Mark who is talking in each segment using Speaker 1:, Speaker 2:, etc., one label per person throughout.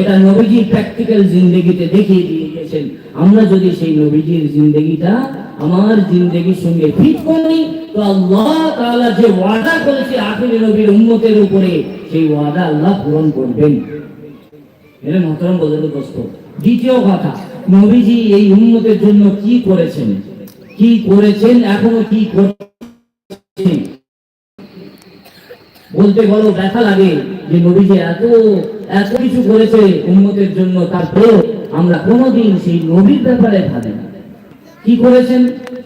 Speaker 1: এটা নবীজি প্র্যাকটিক্যাল জিন্দগিতে দেখিয়ে দিয়ে গেছেন আমরা যদি সেই নবীজির জিন্দগিটা আমার জিন্দগির সঙ্গে ফিট করি, তো আল্লাহ তাআলা যে ওয়াদা করেছে আখিরি নবীর উম্মতের উপরে, সেই ওয়াদা আল্লাহ পূরণ করবেন। এটা মহতরম বদল দোস্ত, দ্বিতীয় কথা, নবীজি এই উম্মতের জন্য কি করেছেন? কি করেছেন, এখনও কি করছেন? বলতে বড় ব্যথা লাগে যে নবীজি এত এত কিছু করেছে উন্মতের জন্য, তারপরেও আমরা কোনোদিন সেই নবীর ব্যাপারে ভাবি না কি করেছেন?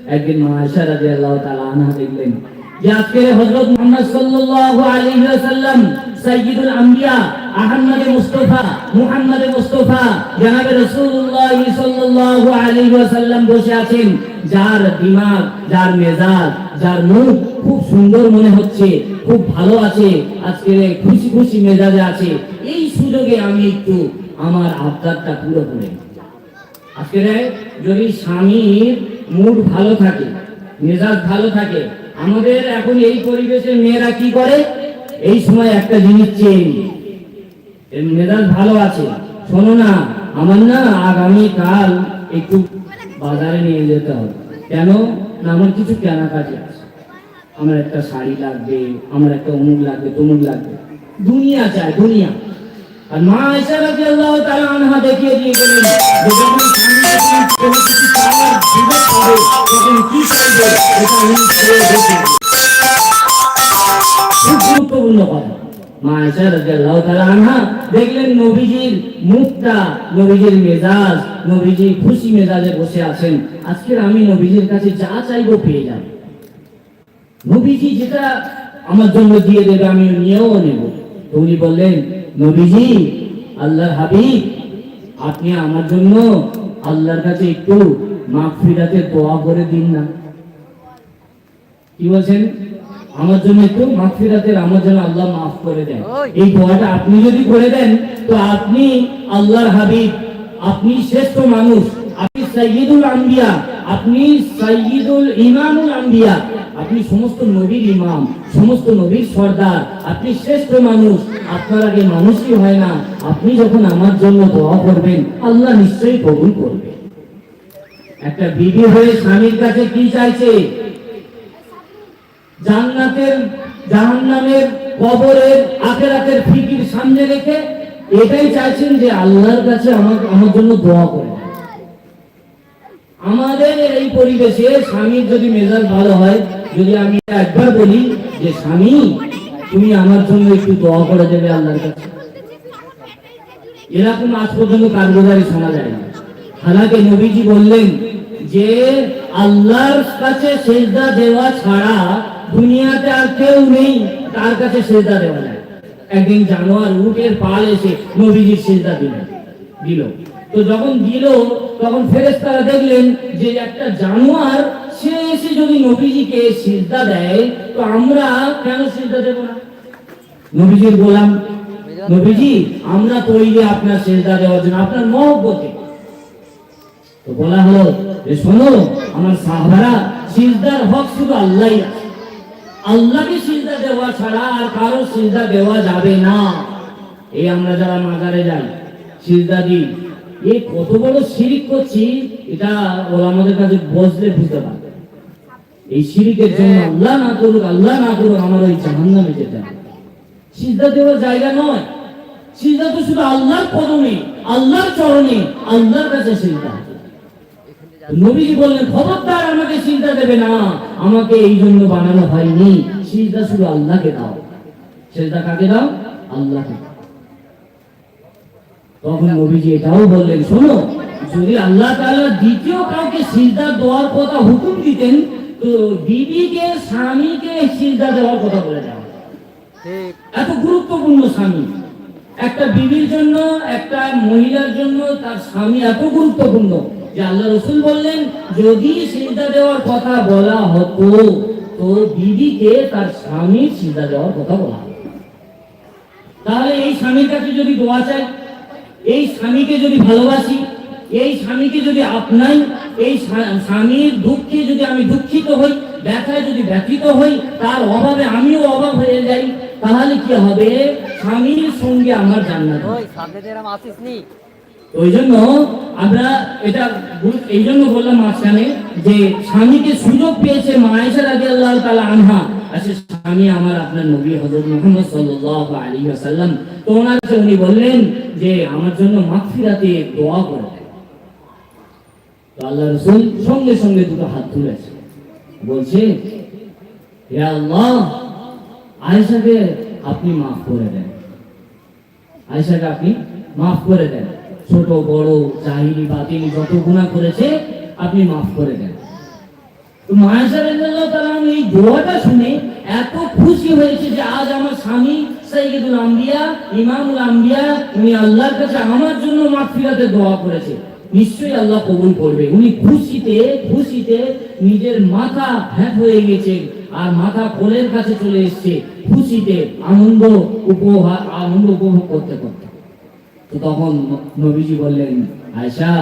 Speaker 1: একদিন মহাশা আয়েশা তালা তাআলা আনহা দেখলেন আজকে খুব সুন্দর মনে হচ্ছে, খুব ভালো আছে খুশি খুশি মেজাজে আছে এই সুযোগে আমি একটু আমার আবদারটা পুরো করে। আজকে যদি স্বামীর মুড ভালো থাকে, মেজাজ ভালো থাকে আমাদের এখন এই পরিবেশে মেয়েরা কি করে? এই সময় একটা জিনিস চেয়ে মেজাজ ভালো আছে। শোনো না, আমার না আগামী কাল একটু বাজারে নিয়ে যেতে হবে। কেন? না, আমার কিছু কেনাকাটি আছে। আমার একটা শাড়ি লাগবে, আমার একটা অমুক লাগবে, তমুক লাগবে। দুনিয়া চায় দুনিয়া। আর মা আয়েশা রাদিয়াল্লাহু তাআলা আনহা দেখিয়ে দিয়ে গেলেন আমার জন্য দিয়ে দেবে আমি নিয়েও নেব উনি বললেন নবীজি আল্লাহর হাবিব, আপনি আমার জন্য আল্লাহর কাছে একটু মাগফিরাতে দোয়া করে দিন না। কি বলছেন? আমার জন্য একটু মাগফিরাতের আমার জন্য আল্লাহ মাফ করে দেন। এই দোয়াটা আপনি যদি করে দেন তো আপনি আল্লাহর হাবিব আপনি শ্রেষ্ঠ মানুষ আপনি সাইয়্যিদুল আম্বিয়া আপনি সাইয়্যিদুল ইমামুল আম্বিয়া আপনি সমস্ত নবীর ইমাম সমস্ত নবীর সর্দার আপনি শ্রেষ্ঠ মানুষ আপনার আগে মানুষই হয় না। আপনি যখন আমার জন্য দোয়া করবেন আল্লাহ নিশ্চয়ই কবুল করবে একটা বিবি হয়ে স্বামীর কাছে কি চাইছে? জান্নাতের, জাহান্নামের, কবরের ফিকির সামনে রেখে এটাই চাইছেন যে আল্লাহর কাছে আমার আমার জন্য দোয়া করে। আমাদের এই পরিবেশে স্বামীর যদি মেজাজ ভালো হয়, যদি আমি একবার বলি যে, স্বামী, তুমি আমার জন্য একটু দোয়া করে দেবে আল্লাহর কাছে। এরকম আজ পর্যন্ত কার্যকারী শোনা যায় না। হালাকে নবীজি বললেন যে আল্লাহর কাছে সেজদা দেওয়া ছাড়া দুনিয়াতে আর কেউ নেই, তার কাছে সেজদা দেওয়া যায় একদিন জানোয়ার উটের পাল এসে নবীজির সেজদা দিল দিল। তো যখন দিল, তখন ফেরেশতারা দেখলেন যে একটা জানোয়ার, সে এসে যদি নবীজিকে সিজদা দেয়, তো আমরা কেন সিজদা দেব না? নবীজির গোলাম, নবীজি, আমরা তৈরি আপনার সেজদা দেওয়ার জন্য, আপনার মহব্বতে তো বলা হলো যে শোনো, আমার সাহাবারা সিজদার হক শুধু আল্লাহই আছে। আল্লাহকে সিজদা দেওয়া ছাড়া আর কারও সিজদা দেওয়া যাবে না। এই আমরা যারা মাজারে যাই, সিজদা দিই এই কত বড় শিরিক করছি, এটা ওরা আমাদের কাছে বসলে বুঝতে পারবে। এই শিরিকের জন্য আল্লাহ না করুক, আল্লাহ না করুক, আমার ওই জাহান্নামে যেতে হবে। সিজদা দেওয়ার জায়গা নয়। সিজদা তো শুধু আল্লাহর কদমে, আল্লাহর চরণে, আল্লাহর কাছে সিজদা। নবীজি বললেন, খবরদার, আমাকে সিজদা দেবে না। আমাকে এই জন্য বানানো হয়নি। শুধু আল্লাহকে দাও। কাকে দাও? আল্লাহকে তখন নবীজি এটাও বললেন, শোনো, যদি আল্লাহ তাআলা দ্বিতীয় কাউকে সিজদা দেওয়ার কথা হুকুম দিতেন, তো বিবিকে, স্বামীকে সিজদা দেওয়ার কথা বলে এত গুরুত্বপূর্ণ স্বামী। একটা বিবির জন্য, একটা মহিলার জন্য তার স্বামী এত গুরুত্বপূর্ণ। আল্লাহ রসুল বললেন, যদি সিজদা দেওয়ার কথা বলা হতো তো তার স্বামীর সিজদা দেওয়ার কথা বলা তাহলে এই স্বামীর কাছে যদি দোয়া চাই এই স্বামীকে যদি ভালোবাসি? এই স্বামীকে যদি আপনাই? এই স্বামীর দুঃখে যদি আমি দুঃখিত হই, ব্যথায় যদি ব্যথিত হই, তার অভাবে আমিও অভাব হয়ে যাই, তাহলে কি হবে? স্বামীর সঙ্গে আমার জান্নাত।
Speaker 2: সামনে আসিস নি।
Speaker 1: ওই জন্য আমরা এটা এই জন্য বললাম মাঝখানে যে স্বামীকে সুযোগ পেয়েছে মায়েশা রাজি আল্লাহ তালা আনহা স্বামী আমার আপনার নবী হজরত মোহাম্মদ আলী আসাল্লাম তো ওনার উনি বললেন যে আমার জন্য মাগফিরাতে দোয়া করে তো আল্লাহ রসুল সঙ্গে সঙ্গে দুটো হাত তুলেছে বলছে, হে আল্লাহ, আয়েশাকে আপনি মাফ করে দেন। আয়েশাকে আপনি মাফ করে দেন। ছোট, বড়, জাহিলি, বাতিলি, যত গুনাহ করেছে, আপনি মাফ করে দেন। এই দোয়াটা শুনে এত খুশি হয়েছে যে আজ আমার স্বামী আম্বিয়া, ইমামুল আম্বিয়া, উনি আল্লাহর কাছে আমার জন্য মাগফিরাতে দোয়া করেছে। নিশ্চয়ই আল্লাহ কবুল করবে। উনি খুশিতে খুশিতে নিজের মাথা হ্যাট হয়ে গেছে আর মাথা কোলের কাছে চলে এসেছে। খুশিতে আনন্দ উপহার, আনন্দ উপভোগ করতে করতে। তো তখন নবীজি বললেন আয়সা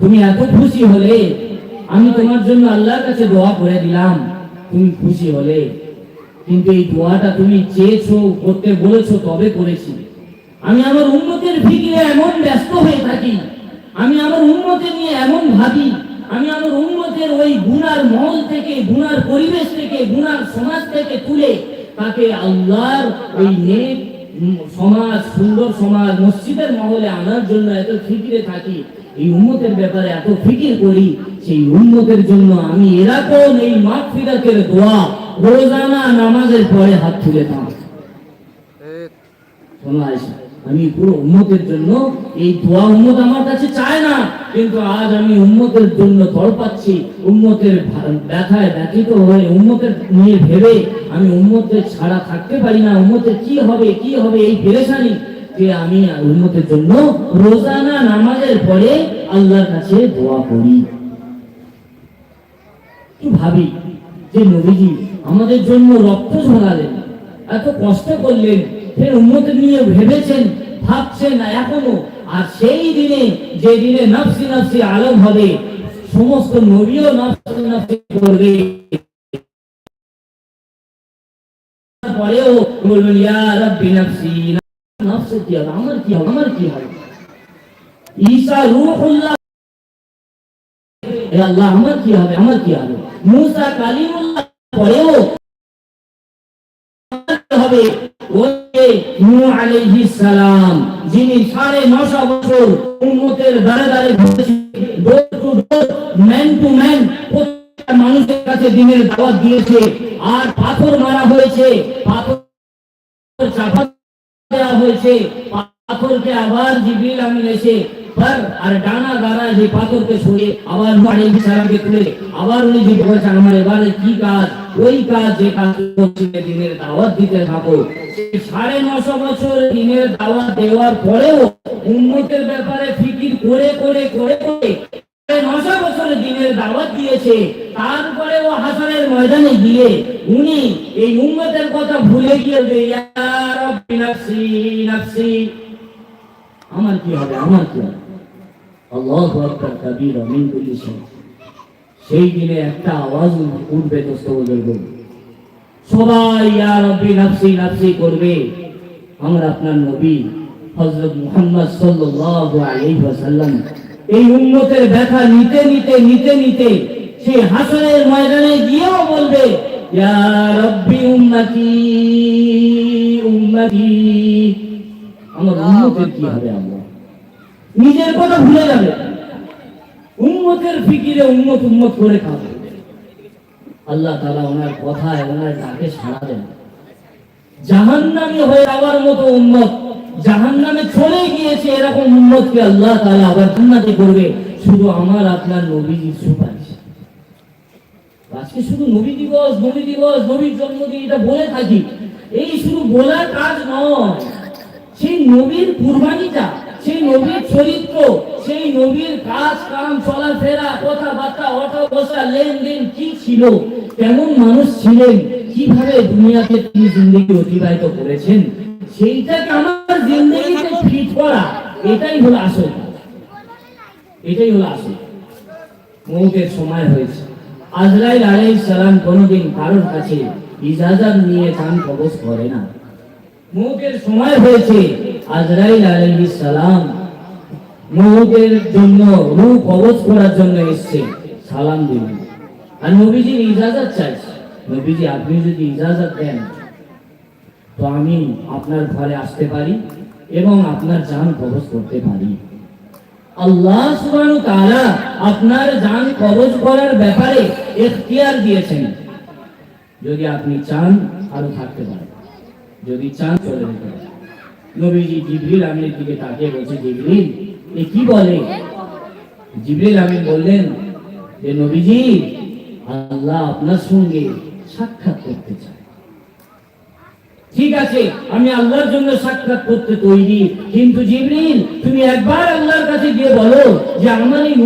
Speaker 1: তুমি এত খুশি হলে আমি তোমার জন্য আল্লাহর কাছে দোয়া করে দিলাম, তুমি খুশি হলে। কিন্তু এই দোয়াটা তুমি চেয়েছো, করতে বলেছ, তবে করেছি। আমি আমার উন্নতের ফিকিরে এমন ব্যস্ত হয়ে থাকি, আমি আমার উন্নতি নিয়ে এমন ভাবি, আমি আমার উন্নতের ওই গুনার মহল থেকে, গুনার পরিবেশ থেকে, গুনার সমাজ থেকে তুলে তাকে আল্লাহর ওই নেক সমাজ সুন্দর সমাজ মসজিদের মহলে আনার জন্য এত ফিকিরে থাকি এই উন্মতের ব্যাপারে এত ফিকির করি সেই উন্মতের জন্য আমি এরকম এই মাতৃদাকের দোয়া রোজানা নামাজের পরে হাত তুলে থাকি। শোনা আমি পুরো উন্মতের জন্য, এই দোয়া উন্মত আমার কাছে চায় না, কিন্তু আজ আমি উন্মতের জন্য তড়পাচ্ছি উন্মতের ব্যথায় ব্যথিত হয়ে উন্মতের নিয়ে ভেবে আমি উন্মতের ছাড়া থাকতে পারি না উন্মতের কি হবে কি হবে, এই পেরেশানি যে আমি উন্মতের জন্য রোজানা নামাজের পরে আল্লাহর কাছে দোয়া করি। কি ভাবি যে নবীজি আমাদের জন্য রক্ত ঝরালেন, এত কষ্ট করলেন ফের উন্নতি নিয়ে ভেবেছেন, ভাবছেন না এখনও। আর সেই দিনে, যে দিনে নফসি নফসি আলম হবে, সমস্ত নবীও নফসি নফসি করবে। পরেও বলবেন, ইয়া রাব্বি নফসি কি হবে? আমার কি হবে? আমার কি হবে? ঈসা রূহুল্লাহ আল্লাহ, আমার কি হবে? আমার কি হবে? মুসা কালিমুল্লাহ পরেও হবে? নূহ আলাইহিস সালাম, যিনি সাড়ে নশো বছর উম্মতের দারে দারে ডোর টু ম্যান প্রত্যেকটা মানুষের কাছে দিনের দাওয়াত দিয়েছে। আর পাথর মারা হয়েছে, পাথর চাপা দেওয়া হয়েছে, পাথরকে আবার জিবরিল আমিন এসে পর আর ডানা দ্বারা যে পাথরকে সরিয়ে আবার মারি সালামকে তুলে আবার উনি যে বলছেন, আমার এবারে কি কাজ? ওই কাজ যে কাজ দিনের দাওয়াত দিতে থাকো। সেই সাড়ে নশো বছর দিনের দাওয়াত দেওয়ার পরেও উন্নতের ব্যাপারে ফিকির করে করে করে করে নশো বছরের দিনের দাওয়াত দিয়েছে। তারপরে ও হাসনের ময়দানে গিয়ে উনি এই উম্মতের কথা ভুলে গিয়ে আমার কি হবে? আমার কি হবে? আল্লাহু আকবার কাবীরা মিন কুল্লি শাই সেই দিনে একটা আওয়াজ উঠবে দোস্ত বুজুর্গ সবাই, ইয়া রাব্বি নাফসি নাফসি করবে। আমরা আপনার নবী, হযরত মুহাম্মদ সাল্লাল্লাহু আলাইহি ওয়াসাল্লাম। এই উম্মতের ব্যথা নিতে নিতে নিতে নিতে সে হাসরের ময়দানে গিয়েও বলবে, ইয়া রাব্বি উম্মতি উম্মতি, আমার উম্মতের কি হবে আল্লাহ নিজের কথা ভুলে যাবে। উম্মতের ফিকিরে উম্মত উম্মত করে খাবে। আল্লাহ তাআলা ওনার কথায় ওনার ডাকে সাড়া দেন। জাহান্নামী হয়ে যাওয়ার মতো উম্মত, জাহান্নামে চলে গিয়েছে এরকম উম্মতকে আল্লাহ তাআলা আবার জান্নাতে করবে। শুধু আমার, আপনার নবীজির সুপারিশ। আজকে শুধু নবী দিবস নবী দিবস, নবীর জন্মদিন, এটা বলে থাকি। এই শুধু বলার কাজ নয়। সেই নবীর কুরবানিটা সেই নবীর চরিত্র, সেই নবীর কাজ, কাম, চলাফেরা, কথাবার্তা ওঠা বসা, লেনদেন কি ছিল? কেমন মানুষ ছিলেন? কীভাবে দুনিয়াতে তিনি জিন্দগি অতিবাহিত করেছেন? সেইটাকে আমার জিন্দগিতে ফিট করা, এটাই হলো আসল। এটাই হলো আসল। মৌতের সময় হয়েছে। আজরাইল আলাইহিস সালাম কোনোদিন কারোর কাছে ইজাজত নিয়ে চান কবজ করে না। মুখের সময় হয়েছে। আজরাইল আলাইহিস সালাম মুখের জন্য রূহ কবজ করার জন্য এসছে। সালাম দিলেন আর নবীজির ইজাজত চাইছে। নবীজি, আপনি যদি ইজাজত দেন, তো আমি আপনার ঘরে আসতে পারি এবং আপনার জান কবজ করতে পারি। আল্লাহ ওয়া তাআলা আপনার জান কবজ করার ব্যাপারে এখতিয়ার দিয়েছেন। যদি আপনি চান, আরও থাকতে পারেন যদি চান, চলে যেতে পারেন নবীজি জিবরিল আমিনের দিকে তাকিয়ে বলছে, জিবরিল, এ কি বলে? জিবরিল আমিন বললেন যে নবীজি, আল্লাহ আপনার সঙ্গে সাক্ষাৎ করতে চায়। ঠিক আছে, আমি আল্লাহর জন্য সাক্ষাৎ করতে তৈরি, কিন্তু জিবরিল, তুমি একবার আল্লাহর কাছে গিয়ে বলো যে আমার এই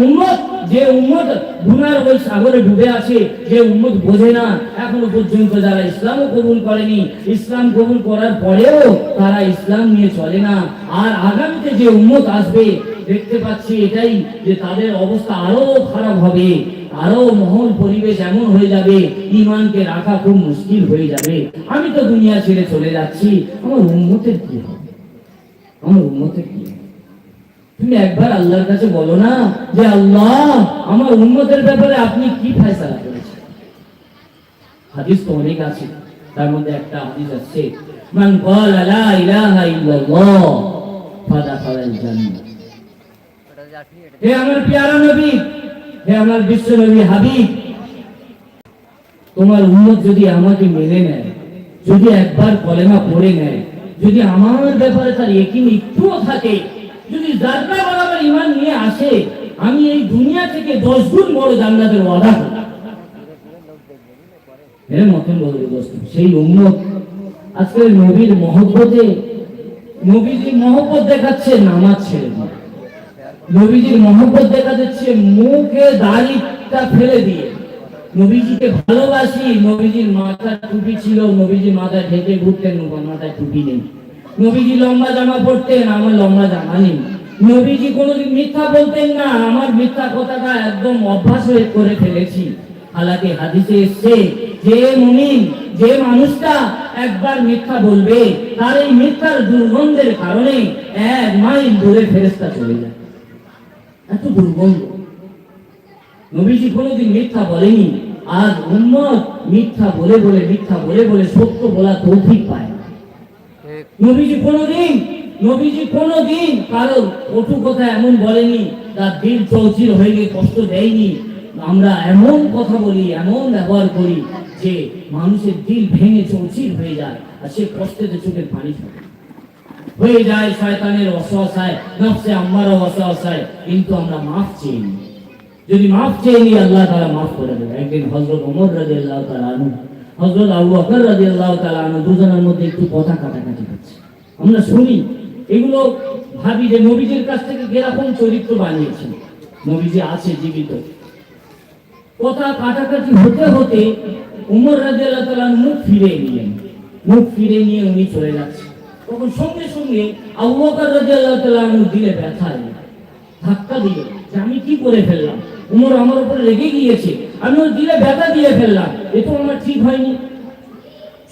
Speaker 1: যে উম্মত গুনার ওই সাগরে ডুবে আছে, যে উম্মত বোঝে না, এখনও পর্যন্ত যারা ইসলামও কবুল করেনি, ইসলাম কবুল করার পরেও তারা ইসলাম নিয়ে চলে না। আর আগামীতে যে উম্মত আসবে, দেখতে পাচ্ছি এটাই যে তাদের অবস্থা আরও খারাপ হবে, আরও মহল পরিবেশ এমন হয়ে যাবে ইমানকে রাখা খুব মুশকিল হয়ে যাবে। আমি তো দুনিয়া ছেড়ে চলে যাচ্ছি, আমার উন্মতের কি হবে? আমার উন্মতের কি হবে? তুমি একবার আল্লাহর কাছে বলো না যে, আল্লাহ, আমার উন্মতের ব্যাপারে আপনি কি ফয়সালা করেছেন? হাদিস তো অনেক আছে। তার মধ্যে একটা হাদিস আছে, মান ইলাহা ইল্লাল্লাহ হে আমার নবী, হে আমার বিশ্ব নবী হাবিব, তোমার উন্মত যদি আমাকে মেনে নেয়, যদি একবার কলেমা পড়ে নেয়, যদি আমার ব্যাপারে তার একিন একটুও থাকে যদি জাররা বরাবর ইমান নিয়ে আসে, আমি এই দুনিয়া থেকে দশ গুণ বড় জান্নাতের ওয়াদা করি এর মতন দোস্ত, সেই আজকে নবীর মহব্বতে, নবীজির মহব্বত দেখাচ্ছে নামাজ ছেড়ে দিয়ে। নবীজির মহব্বত দেখা যাচ্ছে মুখে দাড়িটা ফেলে দিয়ে। নবীজিকে ভালোবাসি, নবীজির মাথার টুপি ছিল নবীজির মাথায় ঢেকে ঘুরতেন মাথায় টুপি নেই। নবীজি লম্বা জামা পরতেন, আমার লম্বা জামা নেই। নবীজি কোনোদিন মিথ্যা বলতেন না, আমার মিথ্যা কথাটা একদম অভ্যাস হয়ে করে ফেলেছি। হালাকে হাদিসে এসছে, যে মুমিন, যে মানুষটা একবার মিথ্যা বলবে, তার এই মিথ্যার দুর্গন্ধের কারণে এক মাইল দূরে ফেরেস্তা চলে যায়। এত দুর্গন্ধ। নবীজি কোনোদিন মিথ্যা বলেনি। আজ উম্মত মিথ্যা বলে বলে, মিথ্যা বলে বলে সত্য বলা তৌফিক পায়। নবীজি নবীজি কারও কটু কথা এমন বলেনি, তার দিল চৌচির হয়ে গিয়ে কষ্ট দেয়নি। আমরা এমন কথা বলি, এমন ব্যবহার করি যে মানুষের দিল ভেঙে চৌচির হয়ে যায় আর সে চোখের পানি হয়ে যায় শয়তানের অসহায়, নফসে আমারও অসহায়, কিন্তু আমরা মাফ চেয়ে যদি মাফ চেয়ে নিই, আল্লাহ তারা মাফ করে দেবে একদিন হজরত ওমর রাজি আল্লাহ আনু হজরত আবু রাজি আল্লাহ তালা দুজনের মধ্যে একটু কথা কাটাকাটি হচ্ছে আমরা শুনি, এগুলো ভাবি যে নবীজির কাছ থেকে চরিত্র নবীজি আছে জীবিত। কথা কাটাকাটি হতে হতে উমর রাজি আল্লাহ তালা মুখ ফিরে নিলেন। মুখ ফিরে নিয়ে উনি চলে যাচ্ছেন। তখন সঙ্গে সঙ্গে আবু বকর রাদিয়াল্লাহু তাআলা আনহু দিলে ব্যথা ধাক্কা দিল যে আমি কি করে ফেললাম? উমর আমার উপরে রেগে গিয়েছে। আমি ওর দিলে ব্যথা দিয়ে ফেললাম। এ তো আমার ঠিক হয়নি।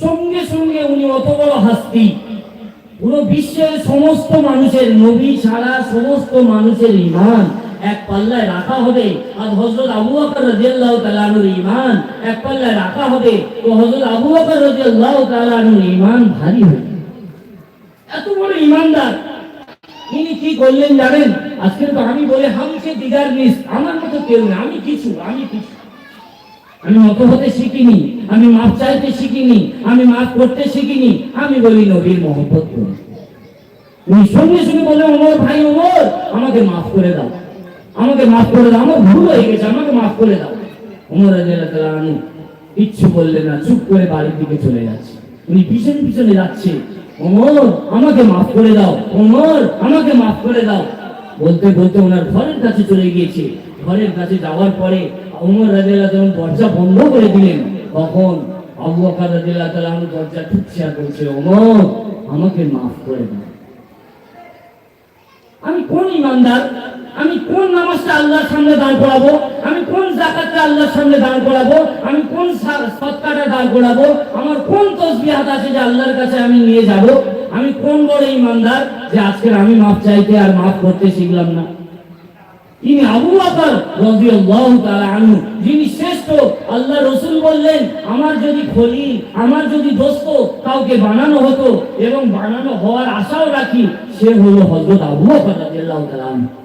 Speaker 1: সঙ্গে সঙ্গে উনি অত বড় হাস্তি। পুরো বিশ্বের সমস্ত মানুষের নবী ছাড়া সমস্ত মানুষের ইমান এক পাল্লায় রাখা হবে। আর হযরত আবু বকর রাদিয়াল্লাহু তাআলা আনহুর ইমান এক পাল্লায় রাখা হবে। তো হযরত আবু বকর রাদিয়াল্লাহু তাআলা আনহুর ইমান ভারী হবে এত বড় ইমানদার তিনি কি করলেন জানেন? আজকে তো আমি বলে হামকে দিদার নিস আমার মতো কেউ না, আমি কিছু আমি কিছু। আমি অত হতে শিখিনি, আমি মাপ চাইতে শিখিনি, আমি মাপ করতে শিখিনি, আমি বলি নবীর মহব্বত উনি সঙ্গে সঙ্গে বলে, ওমর ভাই, ওমর, আমাকে মাফ করে দাও। আমাকে মাফ করে দাও, আমার ভুল হয়ে গেছে, আমাকে মাফ করে দাও। ওমর আনহু কিচ্ছু বললেন না, চুপ করে বাড়ির দিকে চলে যাচ্ছে। উনি পিছনে পিছনে যাচ্ছে। ওমর আমাকে মাফ করে দাও। অমর, আমাকে মাফ করে দাও। বলতে বলতে ওনার ঘরের কাছে চলে গিয়েছে। ঘরের কাছে যাওয়ার পরে অমর রাজা যখন দরজা বন্ধ করে দিলেন। তখন আবু রাজা আনহু দরজা ঠুকছে করছে অমর, আমাকে মাফ করে দাও। আমি কোন ইমানদার? আমি কোন নামাজটা আল্লাহর সামনে দাঁড় করাবো? আমি কোন জাকাতটা আল্লাহর সামনে দাঁড় করাবো? আমি কোন সৎকাটা দাঁড় করাবো? আমার কোন তসবিহাত আছে যে আল্লাহর কাছে আমি নিয়ে যাব? আমি কোন বড় ইমানদার যে আজকের আমি মাপ চাইতে আর মাফ করতে শিখলাম না? তিনি আবু বকর রাদিয়াল্লাহু তাআলা আনহু, যিনি শ্রেষ্ঠ, আল্লাহ রাসূল বললেন, আমার যদি খলি আমার যদি দোস্ত কাউকে বানানো হতো এবং বানানো হওয়ার আশাও রাখি, সে হলো হযরত আবু বকর রাদিয়াল্লাহু তাআলা আনহু।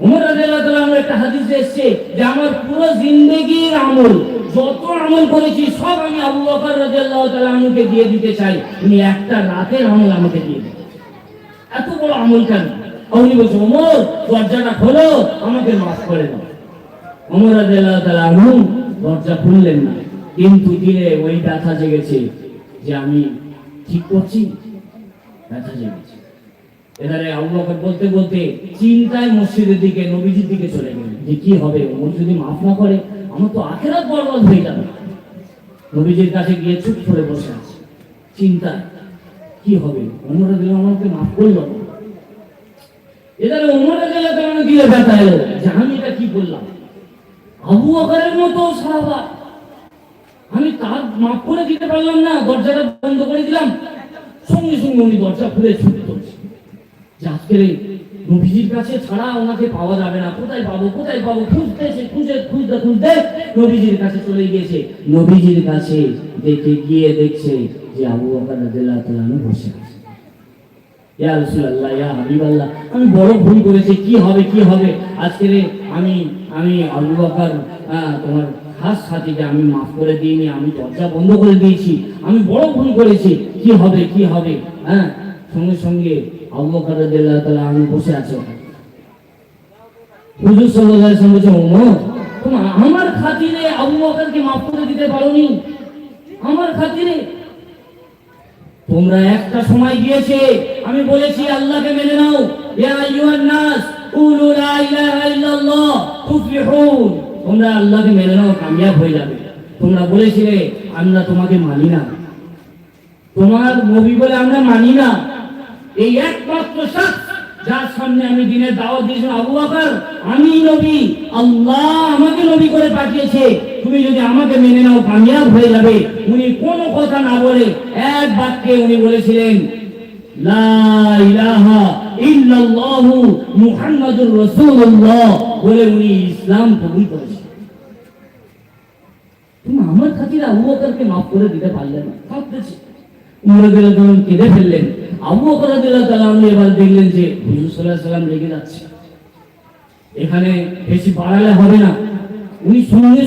Speaker 1: উমর আনহু একটা হাদিসে এসেছে যে আমার পুরো জিন্দেগির আমল, যত আমল করেছি, সব আমি আবু বকর রাদিয়াল্লাহু তাআলা আনহুকে দিয়ে দিতে চাই। উনি একটা রাতের আমল আমাকে দিয়ে দিন। এত বড় আমল কেন? উনি বলছে ওমর দরজাটা খোলো, আমাকে মাফ করে দাও। ওমর রাদিয়াল্লাহু তাআলা দরজা খুললেন না। কিন্তু দিলে ওই ব্যথা জেগেছে যে আমি ঠিক করছি? ব্যথা জেগেছে। এখানে আবু বলতে বলতে চিন্তায় মসজিদের দিকে, নবীজির দিকে চলে গেলেন। যে কি হবে? ওমর যদি মাফ না করে, আমার তো আখেরাত বরবাদ হয়ে যাবে। নবীজির কাছে গিয়ে চুপ করে বসে আছে। চিন্তায়, কি হবে? ওমর দিল আমাকে মাফ করল এখানে ওমর দিল কেন দিলে ব্যথা এলো যে আমি এটা কি বললাম? আবু আকারের মতো সাহাবা। আমি তার মাফ করে দিতে পারলাম না, দরজাটা বন্ধ করে দিলাম। সঙ্গে সঙ্গে উনি দরজা খুলে ছুটে যে আজকের এই নবীজির কাছে ছাড়া ওনাকে পাওয়া যাবে না। কোথায় পাবো কোথায় পাবো? খুঁজতেছে খুঁজে, খুঁজতে খুঁজতে নবীজির কাছে চলে গিয়েছে। নবীজির কাছে দেখে গিয়ে দেখছে যে আবু বকর রাদিয়াল্লাহু তাআলা বসে আছে। ইয়া রাসূলুল্লাহ, ইয়া হাবিবাল্লাহ, আমি বড় ভুল করেছি, কি হবে কি হবে? আজকের এই আমি আমি আবু বকর তোমার খাস সাথীকে আমি মাফ করে দিইনি, আমি দরজা বন্ধ করে দিয়েছি। আমি বড় ভুল করেছি, কি হবে কি হবে? হ্যাঁ? সঙ্গে সঙ্গে আমি বসে হুজুর আমার খাতিরে আবু বকরকে করে দিতে পারোনি। আমার খাতিরে। তোমরা একটা সময় গিয়েছে, আমি বলেছি, আল্লাহকে মেনে নাও। নাস তোমরা আল্লাহকে মেনে নাও, কামিয়াব হয়ে যাবে। তোমরা বলেছিলে, আমরা তোমাকে মানি না। তোমার নবী বলে আমরা মানি না। এই একমাত্র শখস যার সামনে আমি দিনের দাওয়াত দিয়েছিলাম আবু বকর। আমি নবী, আল্লাহ আমাকে নবী করে পাঠিয়েছে। তুমি যদি আমাকে মেনে নাও, কামিয়াব হয়ে যাবে। উনি কোনো কথা না বলে এক বাক্যে উনি বলেছিলেন বলে উনি ইসলাম কবুল তুমি আমার খাতিরে আবু বকরকে মাফ করে দিতে পারলে না। কাঁদতেছে কেঁদে ফেললেন। আবু এবার দেখলেন যে রেগে যাচ্ছে। এখানে বেশি বাড়ালে হবে না। উনি সঙ্গে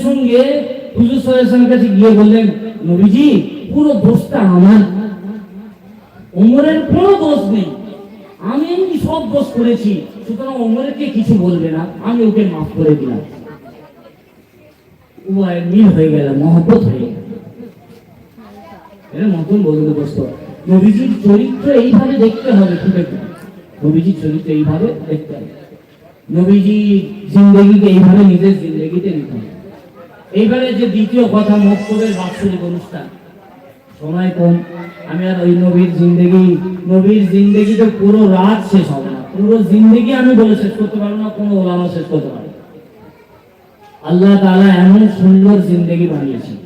Speaker 1: সঙ্গে কাছে গিয়ে বললেন, নবীজি, পুরো দোষটা আমার। কোনো দোষ নেই। আমি এমনি সব দোষ করেছি? সুতরাং ওমরকে কিছু বলবে না। আমি ওকে মাফ করে দিলাম। উভয়ের মিল হয়ে গেল, মহব্বত হয়ে গেল। এর মতন বলতে বসত নবীজির চরিত্র এইভাবে দেখতে হবে নবীজির চরিত্র এইভাবে দেখতে হবে। নবীজি জিন্দগিকে এইভাবে নিজের জিন্দগিতে নিতে হবে। এইবারে যে দ্বিতীয় কথা বাৎসরিক অনুষ্ঠান। সময় কম, আমি আর ওই নবীর জিন্দগি নবীর জিন্দগি তো পুরো রাত শেষ হবে না। পুরো জিন্দগি আমি বলে শেষ করতে পারব না, কোনো ওলামা শেষ করতে পারব। আল্লাহ তাআলা এমন সুন্দর জিন্দগি বানিয়েছেন।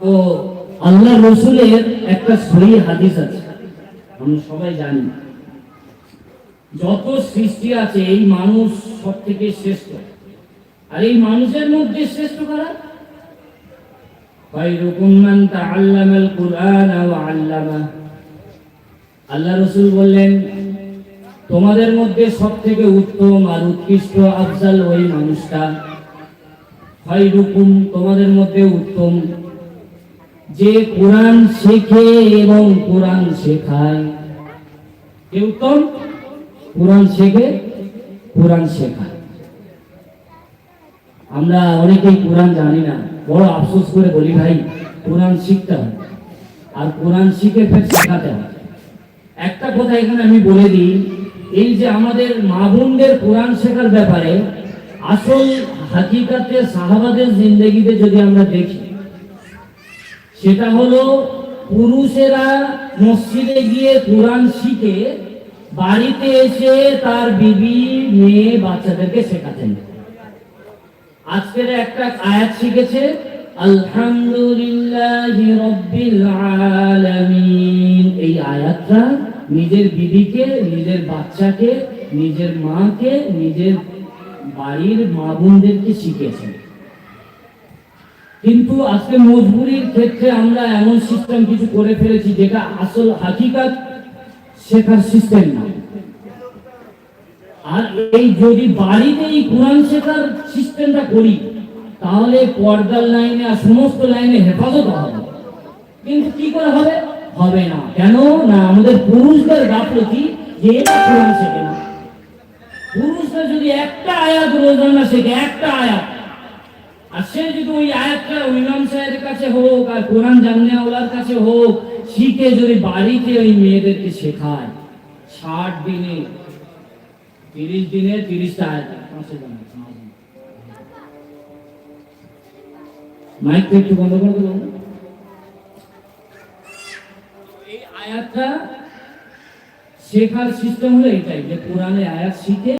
Speaker 1: তো আল্লাহ রসুলের একটা সহি হাদিস আছে। আমরা সবাই জানি। যত সৃষ্টি আছে, এই মানুষ সব থেকে শ্রেষ্ঠ। আর এই মানুষের মধ্যে শ্রেষ্ঠ কারা? আল্লাহ রসুল বললেন, তোমাদের মধ্যে সব থেকে উত্তম আর উৎকৃষ্ট আফজাল ওই মানুষটা। তোমাদের মধ্যে উত্তম যে কোরআন শেখে এবং কোরআন শেখায়। কে উত্তম কোরআন শেখে, কোরআন শেখায়। আমরা অনেকেই কোরআন জানি না। বড় আফসোস করে বলি, ভাই, কোরআন শিখতে হবে। আর কোরআন শিখে ফের শেখাতে হবে। একটা কথা এখানে আমি বলে দিই, এই যে আমাদের মা বোনদের কোরআন শেখার ব্যাপারে, আসল হাকিকাতে সাহাবাদের জিন্দগিতে যদি আমরা দেখি সেটা হলো পুরুষেরা মসজিদে গিয়ে কোরআন শিখে বাড়িতে এসে তার বিবি, মেয়ে, বাচ্চাদেরকে শেখাতেন। আজকের একটা আয়াত শিখেছে, আলহামদুলিল্লাহ রব্বিল আলামিন। এই আয়াতটা নিজের বিবিকে, নিজের বাচ্চাকে, নিজের মাকে, নিজের বাড়ির মা বোনদেরকে শিখেছেন কিন্তু আজকে মজবুরির ক্ষেত্রে আমরা এমন সিস্টেম কিছু করে ফেলেছি যেটা আসল হাকিকাত শেখার সিস্টেম না। আর এই যদি বাড়িতে এই কোরআন শেখার সিস্টেমটা করি, তাহলে পর্দার লাইনে আর সমস্ত লাইনে হেফাজত হবে। কিন্তু কি করে হবে? হবে না। কেন? না, আমাদের পুরুষদের গাফলতি যে এটা কোরআন শেখে না। পুরুষরা যদি একটা আয়াত রোজানা শেখে, একটা আয়াত। আর সে যদি ওই আয়াতটা ইমাম সাহেবের কাছে হোক আর কোরআন জানিয়াওয়ালার কাছে হোক, শিখে যদি বাড়িতে ওই মেয়েদেরকে শেখায়, ষাট দিনে, তিরিশ দিনে তিরিশটা আয়াত একটু বন্ধ করে দেবো এই আয়াতটা শেখার সিস্টেম হলো এটাই যে কোরআনে আয়াত শিখে